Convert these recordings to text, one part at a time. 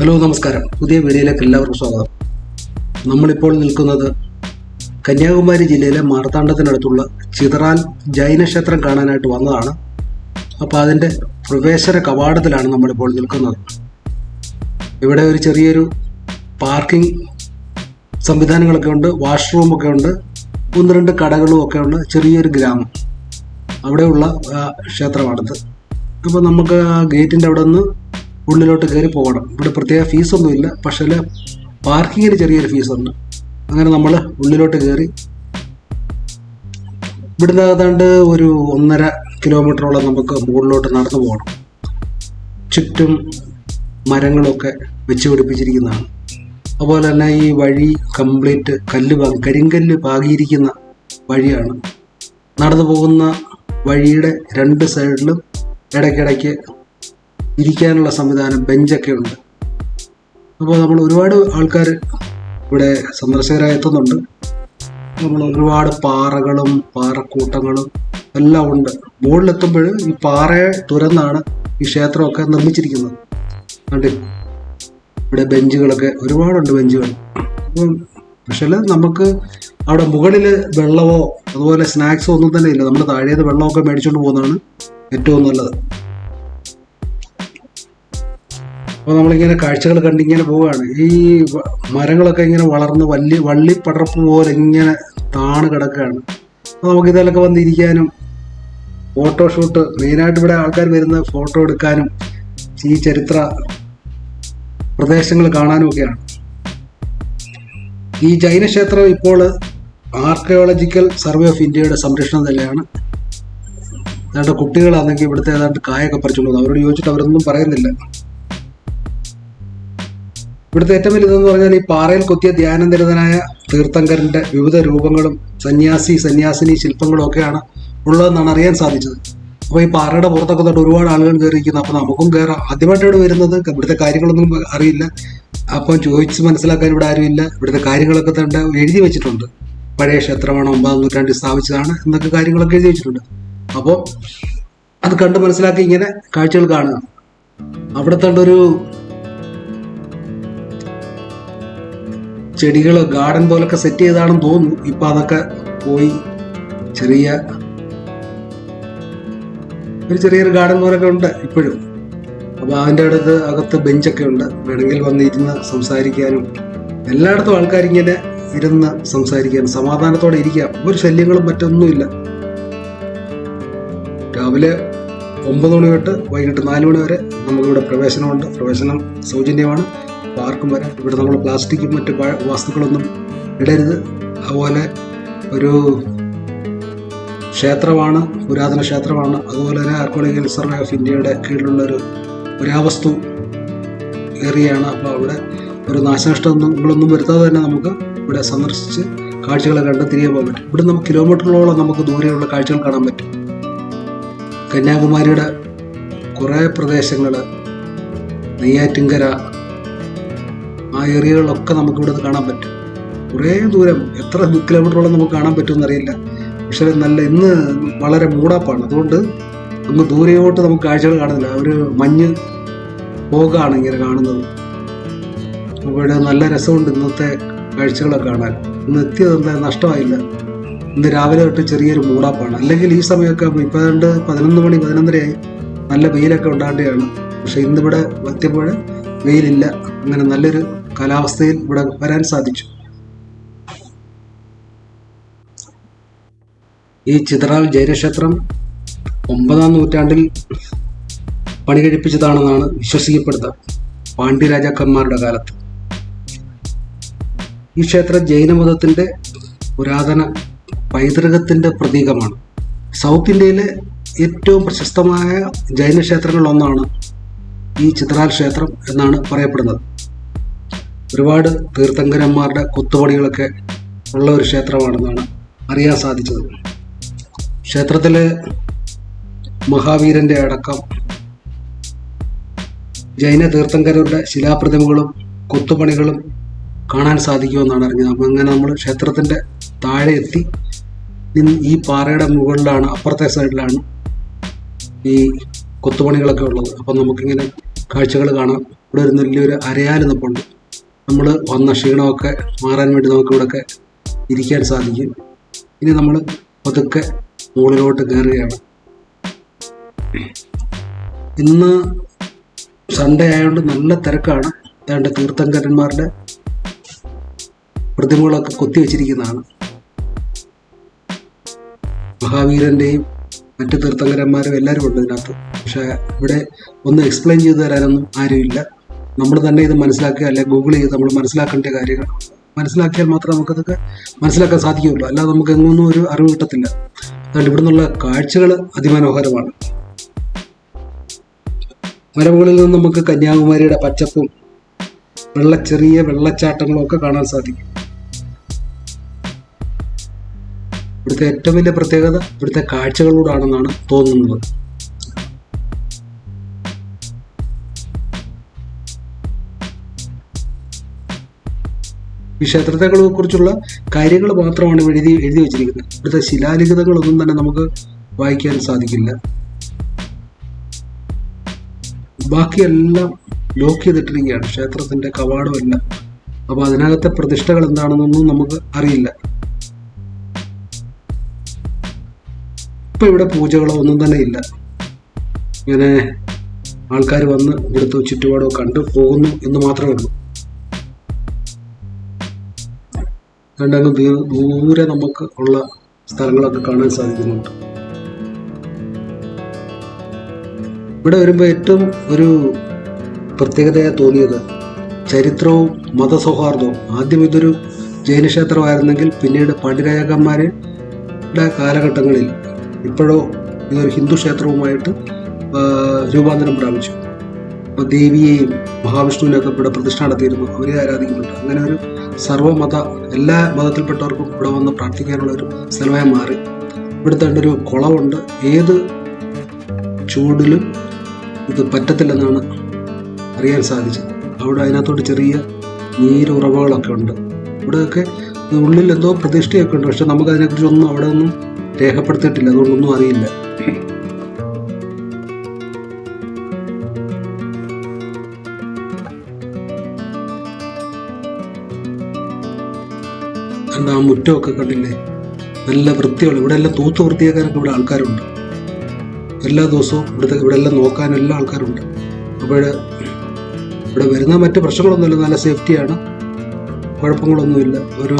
Hello നമസ്കാരം. പുതിയ വീഡിയോയിലേക്ക് എല്ലാവർക്കും സ്വാഗതം. നമ്മളിപ്പോൾ നിൽക്കുന്നത് കന്യാകുമാരി ജില്ലയിലെ മാർത്താണ്ഡത്തിനടുത്തുള്ള ചിതറാൽ ജൈനക്ഷേത്രം കാണാനായിട്ട് വന്നതാണ്. അപ്പോൾ അതിന്റെ പ്രവേശന കവാടത്തിലാണ് നമ്മളിപ്പോൾ നിൽക്കുന്നത്. ഇവിടെ ഒരു ചെറിയൊരു പാർക്കിംഗ് സംവിധാനങ്ങളൊക്കെ ഉണ്ട് വാഷ്റൂമൊക്കെ ഉണ്ട് ഒന്ന് രണ്ട് കടകളും ഒക്കെ ഉണ്ട് ചെറിയൊരു ഗ്രാമം. അവിടെയുള്ള ക്ഷേത്രമാണിത്. അപ്പോൾ നമുക്ക് ഗേറ്റിന്റെ അവിടെ നിന്ന് ഉള്ളിലോട്ട് കയറി പോകണം. ഇവിടെ പ്രത്യേക ഫീസൊന്നുമില്ല. പക്ഷേ പാർക്കിങ്ങിന് ചെറിയൊരു ഫീസുണ്ട്. അങ്ങനെ നമ്മൾ ഉള്ളിലോട്ട് കയറി ഇവിടുന്ന് ഏതാണ്ട് ഒരു ഒന്നര കിലോമീറ്ററോളം നമുക്ക് മുകളിലോട്ട് നടന്നു പോകണം. ചുറ്റും മരങ്ങളൊക്കെ വെച്ച് പിടിപ്പിച്ചിരിക്കുന്നതാണ്. അതുപോലെ തന്നെ ഈ വഴി കംപ്ലീറ്റ് കല്ല് കരിങ്കല്ല് പാകിയിരിക്കുന്ന വഴിയാണ്. നടന്നു പോകുന്ന വഴിയുടെ രണ്ട് സൈഡിലും ഇടയ്ക്കിടയ്ക്ക് ഇരിക്കാനുള്ള സംവിധാനം ബെഞ്ചൊക്കെ ഉണ്ട്. അപ്പോൾ നമ്മൾ ഒരുപാട് ആൾക്കാർ ഇവിടെ സന്ദർശകരായി എത്തുന്നുണ്ട്. നമ്മൾ ഒരുപാട് പാറകളും പാറക്കൂട്ടങ്ങളും എല്ലാം ഉണ്ട്. മുകളിലെത്തുമ്പോൾ ഈ പാറയെ തുരന്നാണ് ഈ ക്ഷേത്രമൊക്കെ നിർമ്മിച്ചിരിക്കുന്നത്. കണ്ടി ഇവിടെ ബെഞ്ചുകളൊക്കെ ഒരുപാടുണ്ട് ബെഞ്ചുകൾ. അപ്പം പക്ഷേ നമുക്ക് അവിടെ മുകളിൽ വെള്ളമോ അതുപോലെ സ്നാക്സോ ഒന്നും തന്നെ ഇല്ല. നമ്മൾ താഴേത് വെള്ളമൊക്കെ മേടിച്ചുകൊണ്ട് പോകുന്നതാണ് ഏറ്റവും നല്ലത്. അപ്പോൾ നമ്മളിങ്ങനെ കാഴ്ചകൾ കണ്ടിങ്ങനെ പോവുകയാണ് ഈ മരങ്ങളൊക്കെ ഇങ്ങനെ വളർന്ന് വള്ളി പടർപ്പ് പോലെ ഇങ്ങനെ താണ് കിടക്കുകയാണ് അപ്പോൾ നമുക്ക് ഇതിലൊക്കെ വന്നിരിക്കാനും ഫോട്ടോഷൂട്ട് മെയിനായിട്ട് ഇവിടെ ആൾക്കാർ വരുന്ന ഫോട്ടോ എടുക്കാനും ഈ ചരിത്ര പ്രദേശങ്ങൾ കാണാനും ഒക്കെയാണ് ഈ ജൈന ക്ഷേത്രം ഇപ്പോൾ ആർക്കിയോളജിക്കൽ സർവേ ഓഫ് ഇന്ത്യയുടെ സംരക്ഷണം നിലയാണ് ഏതാണ്ട് കുട്ടികളാണെങ്കിൽ ഇവിടുത്തെ ഏതാണ്ട് കായൊക്കെ പറിച്ചുകൊണ്ടു. അവരോട് ചോദിച്ചിട്ട് അവരൊന്നും പറയുന്നില്ല. ഇവിടുത്തെ ഏറ്റവും വലുതെന്ന് പറഞ്ഞാൽ ഈ പാറയിൽ കൊത്തിയ ധ്യാനനിരതനായ തീർത്ഥങ്കരന്റെ വിവിധ രൂപങ്ങളും സന്യാസി സന്യാസിനി ശില്പങ്ങളും ഒക്കെയാണ് ഉള്ളതെന്നാണ് അറിയാൻ സാധിച്ചത്. അപ്പോൾ ഈ പാറയുടെ പുറത്തൊക്കെ തൊട്ട് ഒരുപാട് ആളുകൾ കയറിയിരിക്കുന്നു. അപ്പോൾ നമുക്കും കയറാം. ആദ്യമായിട്ട് ഇവിടെ വരുന്നത് ഇവിടുത്തെ കാര്യങ്ങളൊന്നും അറിയില്ല. അപ്പോൾ ചോദിച്ച് മനസ്സിലാക്കാൻ ഇവിടെ ആരുമില്ല ഇവിടുത്തെ കാര്യങ്ങളൊക്കെ തന്നെ എഴുതി വെച്ചിട്ടുണ്ട്. പഴയ ക്ഷേത്രമാണ് ഒമ്പതാം നൂറ്റാണ്ടിൽ സ്ഥാപിച്ചതാണ് എന്നൊക്കെ കാര്യങ്ങളൊക്കെ എഴുതി വെച്ചിട്ടുണ്ട്. അപ്പോൾ അത് കണ്ട് മനസ്സിലാക്കി ഇങ്ങനെ കാഴ്ചകൾ കാണുക അവിടുത്തെ ഒരു ചെടികൾ ഗാർഡൻ പോലൊക്കെ സെറ്റ് ചെയ്താണെന്ന് തോന്നുന്നു. ഇപ്പൊ അതൊക്കെ പോയി ചെറിയ ഒരു ചെറിയൊരു ഗാർഡൻ പോലൊക്കെ ഉണ്ട് ഇപ്പോഴും. അപ്പൊ അതിന്റെ അടുത്ത് അകത്ത് ബെഞ്ചൊക്കെ ഉണ്ട്. വേണമെങ്കിൽ വന്നിരുന്ന് സംസാരിക്കാനും എല്ലായിടത്തും ആൾക്കാർ ഇങ്ങനെ ഇരുന്ന് സംസാരിക്കാൻ സമാധാനത്തോടെ ഇരിക്കാം ഒരു ശല്യങ്ങളും മറ്റൊന്നുമില്ല. രാവിലെ ഒമ്പത് മണി തൊട്ട് വൈകിട്ട് നാല് മണി വരെ നമുക്കിവിടെ പ്രവേശനമുണ്ട്. പ്രവേശനം സൗജന്യമാണ്. പാർക്കും വരാം ഇവിടെ നമ്മൾ പ്ലാസ്റ്റിക്കും മറ്റ് വസ്തുക്കളൊന്നും ഇടരുത്. അതുപോലെ ഒരു ക്ഷേത്രമാണ് പുരാതന ക്ഷേത്രമാണ്. അതുപോലെ തന്നെ ആർക്കോളജിക്കൽ സർവേ ഓഫ് ഇന്ത്യയുടെ കീഴിലുള്ള ഒരു പുരാവസ്തു ഏറിയാണ്. അപ്പോൾ അവിടെ ഒരു നാശനഷ്ടങ്ങളൊന്നും വരുത്താതെ തന്നെ നമുക്ക് ഇവിടെ സന്ദർശിച്ച് കാഴ്ചകളെ കണ്ട് തിരികെ പോകാൻ പറ്റും. ഇവിടെ നമുക്ക് കിലോമീറ്ററുകളോളം നമുക്ക് ദൂരെയുള്ള കാഴ്ചകൾ കാണാൻ പറ്റും. കന്യാകുമാരിയുടെ കുറേ പ്രദേശങ്ങൾ നെയ്യാറ്റിങ്കര ആ ഏരിയകളിലൊക്കെ നമുക്ക് ഇവിടെ കാണാൻ പറ്റും. കുറേ ദൂരം എത്ര കിലോമീറ്ററോളം നമുക്ക് കാണാൻ പറ്റുമെന്ന് അറിയില്ല. പക്ഷേ നല്ല ഇന്ന് വളരെ മൂടാപ്പാണ്. അതുകൊണ്ട് അങ്ങ് ദൂരെയോട്ട് നമുക്ക് കാഴ്ചകൾ കാണുന്നില്ല. ഒരു മഞ്ഞ് പോകാണ് ഇങ്ങനെ കാണുന്നത്. ഇവിടെ നല്ല രസമുണ്ട് ഇന്നത്തെ കാഴ്ചകളൊക്കെ കാണാൻ. ഇന്ന് എത്തിയത് എന്താ നഷ്ടമായില്ല. ഇന്ന് രാവിലെ തൊട്ട് ചെറിയൊരു മൂടാപ്പാണ്. അല്ലെങ്കിൽ ഈ സമയമൊക്കെ ഇപ്പം പതിനൊന്ന് മണി പതിനൊന്നരയായി. നല്ല വെയിലൊക്കെ ഉണ്ടാകേണ്ടതാണ്. പക്ഷേ ഇന്നിവിടെ എത്തിയപ്പോൾ വെയിലില്ല. അങ്ങനെ നല്ലൊരു കാലാവസ്ഥയിൽ ഇവിടെ വരാൻ സാധിച്ചു. ഈ ചിത്രാൽ ജൈനക്ഷേത്രം ഒമ്പതാം നൂറ്റാണ്ടിൽ പണി കഴിപ്പിച്ചതാണെന്നാണ് വിശ്വസിക്കപ്പെടുന്നത് പാണ്ഡ്യ രാജാക്കന്മാരുടെ കാലത്ത്. ഈ ക്ഷേത്രം ജൈനമതത്തിന്റെ പുരാതന പൈതൃകത്തിന്റെ പ്രതീകമാണ്. സൗത്ത് ഇന്ത്യയിലെ ഏറ്റവും പ്രശസ്തമായ ജൈനക്ഷേത്രങ്ങളിലൊന്നാണ് ഈ ചിത്രാൽ ക്ഷേത്രം എന്നാണ് പറയപ്പെടുന്നത്. ഒരുപാട് തീർത്ഥങ്കരന്മാരുടെ കൊത്തുപണികളൊക്കെ ഉള്ള ഒരു ക്ഷേത്രമാണെന്നാണ് അറിയാൻ സാധിച്ചത്. ക്ഷേത്രത്തിലെ മഹാവീരന്റെ അടക്കം ജൈന തീർത്ഥങ്കരുടെ ശിലാപ്രതിമകളും കൊത്തുപണികളും കാണാൻ സാധിക്കുമെന്നാണ് അറിഞ്ഞത്. അപ്പം അങ്ങനെ നമ്മൾ ക്ഷേത്രത്തിന്റെ താഴെ എത്തി ഈ പാറയുടെ മുകളിലാണ് അപ്പുറത്തെ സൈഡിലാണ് ഈ കൊത്തുപണികളൊക്കെ ഉള്ളത്. അപ്പം നമുക്കിങ്ങനെ കാഴ്ചകൾ കാണാം. ഇവിടെ ഒരു വലിയൊരു അരയാൽ നിൽപ്പുണ്ട് നമ്മൾ വന്ന ക്ഷീണമൊക്കെ മാറാൻ വേണ്ടി നമുക്ക് ഇവിടെയൊക്കെ ഇരിക്കാൻ സാധിക്കും. ഇനി നമ്മൾ പതുക്കെ മുകളിലോട്ട് കയറുകയാണ്. ഇന്ന് സൺഡേ ആയതുകൊണ്ട് നല്ല തിരക്കാണ്. ഏതാണ്ട് തീർത്ഥങ്കരന്മാരുടെ പ്രതിമകളൊക്കെ കൊത്തിവെച്ചിരിക്കുന്നതാണ്. മഹാവീരന്റെയും മറ്റ് തീർത്ഥങ്കരന്മാരും എല്ലാവരും ഉണ്ട് ഇതിനകത്ത്. പക്ഷേ ഇവിടെ ഒന്ന് എക്സ്പ്ലെയിൻ ചെയ്തു തരാനൊന്നും ആരുമില്ല. നമ്മൾ തന്നെ ഇത് മനസ്സിലാക്കുക അല്ലെ ഗൂഗിൾ ചെയ്ത് നമ്മൾ മനസ്സിലാക്കേണ്ട കാര്യങ്ങൾ മനസ്സിലാക്കിയാൽ മാത്രമേ നമുക്കതൊക്കെ മനസ്സിലാക്കാൻ സാധിക്കുകയുള്ളൂ. അല്ലാതെ നമുക്ക് എങ്ങൊന്നും ഒരു അറിവ് കിട്ടത്തില്ല. അതുകൊണ്ട് ഇവിടെ നിന്നുള്ള കാഴ്ചകൾ അതിമനോഹരമാണ്. മലമുകളിൽ നിന്ന് നമുക്ക് കന്യാകുമാരിയുടെ പച്ചപ്പും വെള്ള ചെറിയ വെള്ളച്ചാട്ടങ്ങളും ഒക്കെ കാണാൻ സാധിക്കും. ഇവിടുത്തെ ഏറ്റവും വലിയ പ്രത്യേകത ഇവിടുത്തെ കാഴ്ചകളോടാണെന്നാണ് തോന്നുന്നത്. ഈ കുറിച്ചുള്ള കാര്യങ്ങൾ മാത്രമാണ് എഴുതി എഴുതി വെച്ചിരിക്കുന്നത്. ഇവിടുത്തെ ശിലാലിഖിതങ്ങളൊന്നും തന്നെ നമുക്ക് വായിക്കാൻ സാധിക്കില്ല. ബാക്കിയെല്ലാം ലോക്ക് ചെയ്തിട്ടിരിക്കുകയാണ്. ക്ഷേത്രത്തിന്റെ കവാടമെല്ലാം അപ്പോൾ അതിനകത്തെ പ്രതിഷ്ഠകൾ എന്താണെന്നൊന്നും നമുക്ക് അറിയില്ല. ഇപ്പൊ ഇവിടെ പൂജകളോ ഒന്നും തന്നെ ഇല്ല. ഇങ്ങനെ ആൾക്കാർ വന്ന് ഇവിടുത്തെ ചുറ്റുപാടോ കണ്ടു പോകുന്നു എന്ന് മാത്രമേ ഉള്ളൂ. രണ്ടങ്ങ് അങ്ങ് ദൂരെ നമുക്ക് ഉള്ള സ്ഥലങ്ങളൊക്കെ കാണാൻ സാധിക്കുന്നുണ്ട്. ഇവിടെ വരുമ്പോൾ ഏറ്റവും ഒരു പ്രത്യേകതയായി തോന്നിയത് ചരിത്രവും മതസൗഹാർദ്ദവും. ആദ്യം ഇതൊരു ജൈനക്ഷേത്രമായിരുന്നെങ്കിൽ പിന്നീട് പണ്ഡിരാജകന്മാരുടെ കാലഘട്ടങ്ങളിൽ ഇപ്പോഴോ ഇതൊരു ഹിന്ദു ക്ഷേത്രവുമായിട്ട് രൂപാന്തരം പ്രാപിച്ചു. ദേവിയെയും മഹാവിഷ്ണുവിനെയൊക്കെ ഇവിടെ പ്രതിഷ്ഠ നടത്തിയിരുന്നു. അവരെ ആരാധിക്കുന്നുണ്ട്. അങ്ങനെ ഒരു സർവമത എല്ലാ മതത്തിൽപ്പെട്ടവർക്കും ഇവിടെ വന്ന് പ്രാർത്ഥിക്കാനുള്ള ഒരു സ്ഥലമായി മാറി. ഇവിടുത്തെ ഒരു കുളമുണ്ട് ഏത് ചൂടിലും ഇത് പറ്റത്തില്ലെന്നാണ് അറിയാൻ സാധിച്ചത്. അവിടെ അതിനകത്തോട്ട് ചെറിയ നീരുറവകളൊക്കെ ഉണ്ട്. ഇവിടെയൊക്കെ ഉള്ളിൽ എന്തോ പ്രതിഷ്ഠയൊക്കെ ഉണ്ട്. പക്ഷെ നമുക്കതിനെക്കുറിച്ചൊന്നും അവിടെ ഒന്നും രേഖപ്പെടുത്തിയിട്ടില്ല. അതുകൊണ്ടൊന്നും അറിയില്ല. മുറ്റമൊക്കെ കണ്ടില്ലേ? നല്ല വൃത്തിയുള്ള ഇവിടെ എല്ലാം തൂത്ത് വൃത്തിയാക്കാനൊക്കെ ഇവിടെ ആൾക്കാരുണ്ട്. എല്ലാ ദിവസവും ഇവിടുത്തെ ഇവിടെ എല്ലാം നോക്കാൻ എല്ലാ ആൾക്കാരുണ്ട്. അപ്പോൾ ഇവിടെ വരുന്ന മറ്റ് പ്രശ്നങ്ങളൊന്നുമില്ല നല്ല സേഫ്റ്റിയാണ് കുഴപ്പങ്ങളൊന്നുമില്ല. ഒരു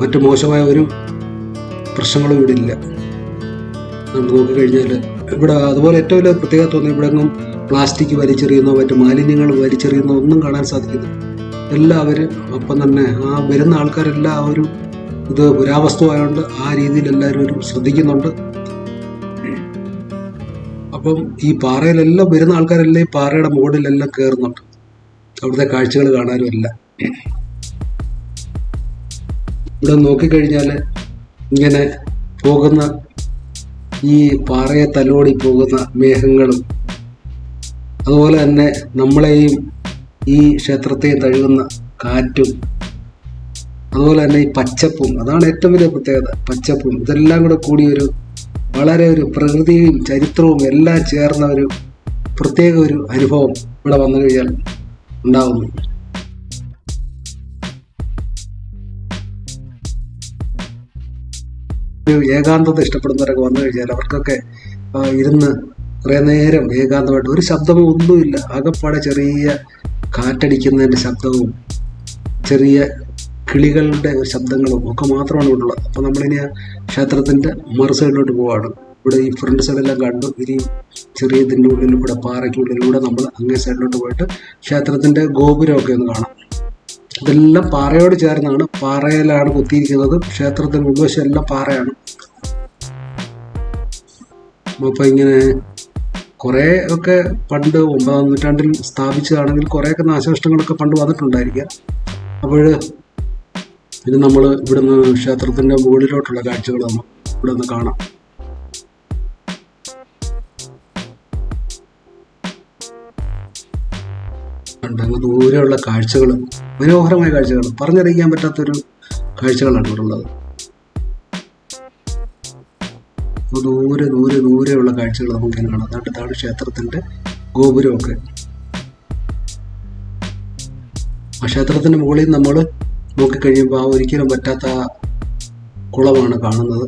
മറ്റു മോശമായ ഒരു പ്രശ്നങ്ങളും ഇവിടെ ഇല്ല. നമ്മൾ നോക്കിക്കഴിഞ്ഞാൽ ഇവിടെ അതുപോലെ ഏറ്റവും വലിയ പ്രത്യേകത തോന്നി ഇവിടെ എങ്ങും പ്ലാസ്റ്റിക് വലിച്ചെറിയുന്നോ മറ്റ് മാലിന്യങ്ങൾ വലിച്ചെറിയുന്നോ ഒന്നും കാണാൻ സാധിക്കുന്നില്ല. എല്ലാവരും അപ്പം തന്നെ ആ വരുന്ന ആൾക്കാരെല്ലാം ആ ഒരു ഇത് പുരാവസ്തു ആയതുകൊണ്ട് ആ രീതിയിൽ എല്ലാവരും ശ്രദ്ധിക്കുന്നുണ്ട്. അപ്പം ഈ പാറയിലെല്ലാം വരുന്ന ആൾക്കാരെല്ലാം ഈ പാറയുടെ മുകളിലെല്ലാം കയറുന്നുണ്ട് അവിടുത്തെ കാഴ്ചകൾ കാണാനും എല്ലാം. ഇവിടെ നോക്കിക്കഴിഞ്ഞാൽ ഇങ്ങനെ പോകുന്ന ഈ പാറയെ തലോടി പോകുന്ന മേഘങ്ങളും അതുപോലെ തന്നെ നമ്മളെയും ഈ ക്ഷേത്രത്തെയും തഴുകുന്ന കാറ്റും അതുപോലെ തന്നെ ഈ പച്ചപ്പും അതാണ് ഏറ്റവും വലിയ പ്രത്യേകത. പച്ചപ്പും ഇതെല്ലാം കൂടെ കൂടി ഒരു വളരെ ഒരു പ്രകൃതിയും ചരിത്രവും എല്ലാം ചേർന്ന ഒരു പ്രത്യേക ഒരു അനുഭവം ഇവിടെ വന്നു കഴിഞ്ഞാൽ ഉണ്ടാകുന്നു ഒരു ഏകാന്തത ഇഷ്ടപ്പെടുന്നവരൊക്കെ വന്നു കഴിഞ്ഞാൽ അവർക്കൊക്കെ ഇരുന്ന് കുറേ നേരം ഏകാന്തമായിട്ട് ഒരു ശബ്ദമോ ഒന്നുമില്ല. ആകെപ്പാടെ ചെറിയ കാറ്റടിക്കുന്നതിന്റെ ശബ്ദവും ചെറിയ കിളികളുടെ ശബ്ദങ്ങളും ഒക്കെ മാത്രമാണ് ഇവിടെ ഉള്ളത്. അപ്പോൾ നമ്മളിനി ക്ഷേത്രത്തിന്റെ മറു സൈഡിലോട്ട് പോവാണ്. ഇവിടെ ഈ ഫ്രണ്ട് സൈഡെല്ലാം കണ്ടു. ഇനി ചെറിയ ഇതിന്റെ ഉള്ളിലൂടെ പാറയ്ക്കുള്ളിലൂടെ നമ്മൾ അങ്ങേ സൈഡിലോട്ട് പോയിട്ട് ക്ഷേത്രത്തിന്റെ ഗോപുരമൊക്കെ ഒന്ന് കാണാം. ഇതെല്ലാം പാറയോട് ചേർന്നാണ്. പാറയിലാണ് കുത്തിയിരിക്കുന്നത്. ക്ഷേത്രത്തിന് ഉൾവശം എല്ലാം പാറയാണ്. അപ്പോൾ ഇങ്ങനെ കുറേ ഒക്കെ പണ്ട് ഒമ്പതാം നൂറ്റാണ്ടിൽ സ്ഥാപിച്ചതാണെങ്കിൽ കുറേയൊക്കെ നാശനഷ്ടങ്ങളൊക്കെ പണ്ട് വന്നിട്ടുണ്ടായിരിക്കാം. അപ്പോൾ ഇനി നമ്മൾ ഇവിടുന്ന് ക്ഷേത്രത്തിന്റെ മുകളിലോട്ടുള്ള കാഴ്ചകൾ നമ്മൾ ഇവിടെ നിന്ന് കാണാം. ദൂരെയുള്ള കാഴ്ചകൾ മനോഹരമായ കാഴ്ചകൾ പറഞ്ഞറിയിക്കാൻ പറ്റാത്തൊരു കാഴ്ചകളാണ് ഇവിടെ ഉള്ളത്. ദൂരെ ദൂരെ ദൂരെയുള്ള കാഴ്ചകൾ നമുക്ക് കാണാം. അതാണ് ക്ഷേത്രത്തിന്റെ ഗോപുരമൊക്കെ. ആ ക്ഷേത്രത്തിന്റെ മുകളിൽ നമ്മൾ നോക്കിക്കഴിയുമ്പോൾ ആ ഒരിക്കലും പറ്റാത്ത കുളമാണ് കാണുന്നത്.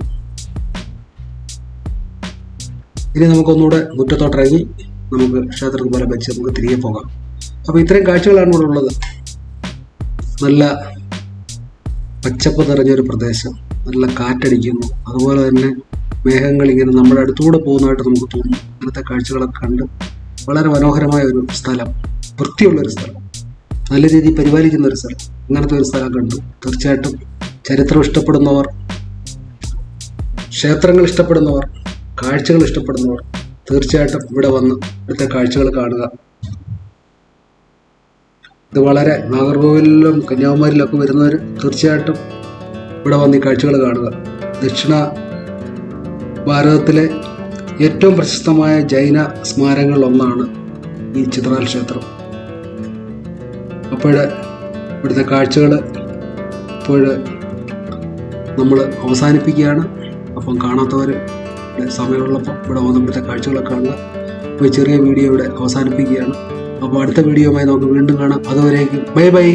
ഇനി നമുക്കൊന്നുകൂടെ മുറ്റത്തോട്ടിറങ്ങി നമുക്ക് ക്ഷേത്രത്തിൽ വെച്ച് നമുക്ക് തിരികെ പോകാം. അപ്പോൾ ഇത്രയും കാഴ്ചകളാണ് ഇവിടെ ഉള്ളത്. നല്ല പച്ചപ്പ് നിറഞ്ഞൊരു പ്രദേശം. നല്ല കാറ്റടിക്കുന്നു. അതുപോലെ തന്നെ മേഘങ്ങൾ ഇങ്ങനെ നമ്മുടെ അടുത്തൂടെ പോകുന്നതായിട്ട് നമുക്ക് തോന്നുന്നു അങ്ങനത്തെ കാഴ്ചകളൊക്കെ കണ്ട് വളരെ മനോഹരമായ ഒരു സ്ഥലം വൃത്തിയുള്ളൊരു സ്ഥലം. നല്ല രീതിയിൽ പരിപാലിക്കുന്ന ഒരു സ്ഥലം. ഇങ്ങനത്തെ ഒരു സ്ഥലം കണ്ടു. തീർച്ചയായിട്ടും ചരിത്രം ഇഷ്ടപ്പെടുന്നവർ ക്ഷേത്രങ്ങൾ ഇഷ്ടപ്പെടുന്നവർ കാഴ്ചകൾ ഇഷ്ടപ്പെടുന്നവർ തീർച്ചയായിട്ടും ഇവിടെ വന്ന് ഇവിടുത്തെ കാഴ്ചകൾ കാണുക. ഇത് വളരെ നാഗർകോവിലും കന്യാകുമാരിയിലൊക്കെ വരുന്നവർ തീർച്ചയായിട്ടും ഇവിടെ വന്ന് ഈ കാഴ്ചകൾ കാണുക. ദക്ഷിണ ഭാരതത്തിലെ ഏറ്റവും പ്രശസ്തമായ ജൈന സ്മാരകങ്ങളിലൊന്നാണ് ഈ ചിത്രാൽ ക്ഷേത്രം. അപ്പോൾ ഇവിടുത്തെ കാഴ്ചകൾ ഇപ്പോൾ നമ്മൾ അവസാനിപ്പിക്കുകയാണ്. അപ്പം കാണാത്തവർ സമയമുള്ളപ്പോൾ ഇവിടെ വന്ന് കാഴ്ചകളൊക്കെ കാണുക അപ്പോൾ ചെറിയ വീഡിയോ ഇവിടെ അവസാനിപ്പിക്കുകയാണ്. അപ്പോൾ അടുത്ത വീഡിയോയുമായി നമുക്ക് വീണ്ടും കാണാം. അതുവരേക്കും ബൈ ബൈ.